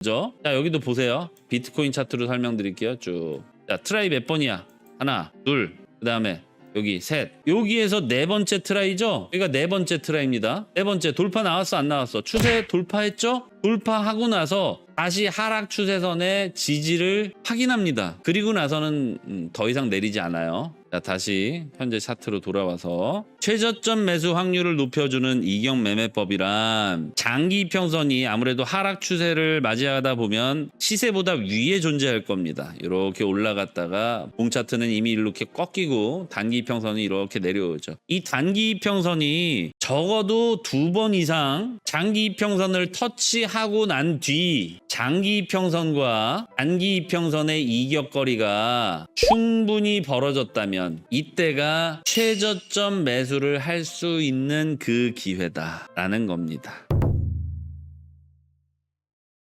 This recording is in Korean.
그죠? 자 여기도 보세요. 비트코인 차트로 설명드릴게요. 쭉. 자 트라이 몇 번이야? 하나, 둘, 그 다음에 여기 셋. 여기에서 네 번째 트라이죠? 여기가 네 번째 트라이입니다. 네 번째 돌파 나왔어 안 나왔어? 추세 돌파했죠? 돌파하고 나서 다시 하락 추세선의 지지를 확인합니다. 그리고 나서는 음, 더 이상 내리지 않아요. 자 다시 현재 차트로 돌아와서 최저점 매수 확률을 높여주는 이경 매매법이란 장기 평선이 아무래도 하락 추세를 맞이하다 보면 시세보다 위에 존재할 겁니다. 이렇게 올라갔다가 봉 차트는 이미 이렇게 꺾이고 단기 평선이 이렇게 내려오죠. 이 단기 평선이 적어도 두 번 이상 장기 평선을 터치하고 난 뒤 장기 평선과 단기 평선의 이격거리가 충분히 벌어졌다면 이때가 최저점 매수를 할 수 있는 그 기회다라는 겁니다.